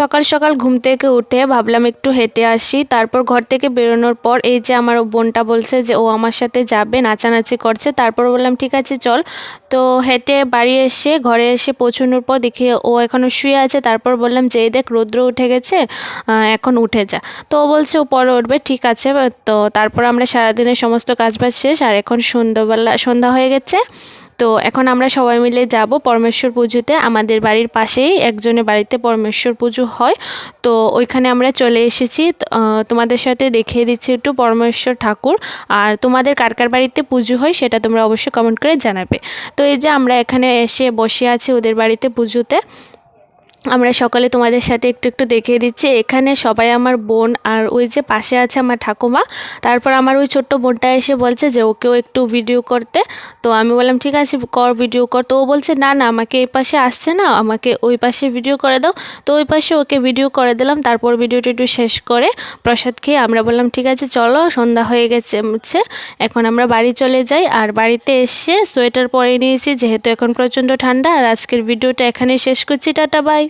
সকাল সকাল ঘুম থেকে উঠে ভাবলাম একটু হেঁটে আসি। তারপর ঘর থেকে বেরোনোর পর এই যে আমার বোনটা বলছে যে ও আমার সাথে যাবে, নাচানাচি করছে। তারপর বললাম, ঠিক আছে, চল। তো হেঁটে বাড়ি এসে ঘরে এসে পৌঁছানোর পর দেখি ও এখনও শুয়ে আছে। তারপর বললাম যে দেখ, রৌদ্র উঠে গেছে এখন উঠে যা। তো ও বলছে, ও পরে উঠবে, ঠিক আছে। তো তারপর আমরা সারাদিনের সমস্ত কাজবাজ শেষ, আর এখন সন্ধ্যাবেলা, সন্ধ্যা হয়ে গেছে। তো এখন আমরা সবাই মিলে যাব পরমেশ্বর পুজোতে। আমাদের বাড়ির পাশেই একজনের বাড়িতে পরমেশ্বর পুজো হয়। তো ওইখানে আমরা চলে এসেছি। তোমাদের সাথে দেখিয়ে দিচ্ছি একটু পরমেশ্বর ঠাকুর। আর তোমাদের কার কার বাড়িতে পুজো হয় সেটা তোমরা অবশ্যই কমেন্ট করে জানাবে। তো এই যে আমরা এখানে এসে বসে আছি ওদের বাড়িতে পুজোতে। আমরা সকালে তোমাদের সাথে একটু একটু দেখিয়ে দিচ্ছি। এখানে সবাই আমার বোন আর ওই যে পাশে আছে আমার ঠাকুমা। তারপর আমার ওই ছোট্ট বোনটা এসে বলছে যে ওকেও একটু ভিডিও করতে। তো আমি বললাম, ঠিক আছে, কর ভিডিও কর। তো ও বলছে, না না, আমাকে এই পাশে আসছে না, আমাকে ওই পাশে ভিডিও করে দাও। তো ওই পাশে ওকে ভিডিও করে দিলাম। তারপর ভিডিওটা একটু শেষ করে প্রসাদ খেয়ে আমরা বললাম, ঠিক আছে, চলো, সন্ধ্যা হয়ে গেছে এখন আমরা বাড়ি চলে যাই। আর বাড়িতে এসে সোয়েটার পরে নিয়েছি, যেহেতু এখন প্রচণ্ড ঠান্ডা। আর আজকের ভিডিওটা এখানেই শেষ করছি। Tata bye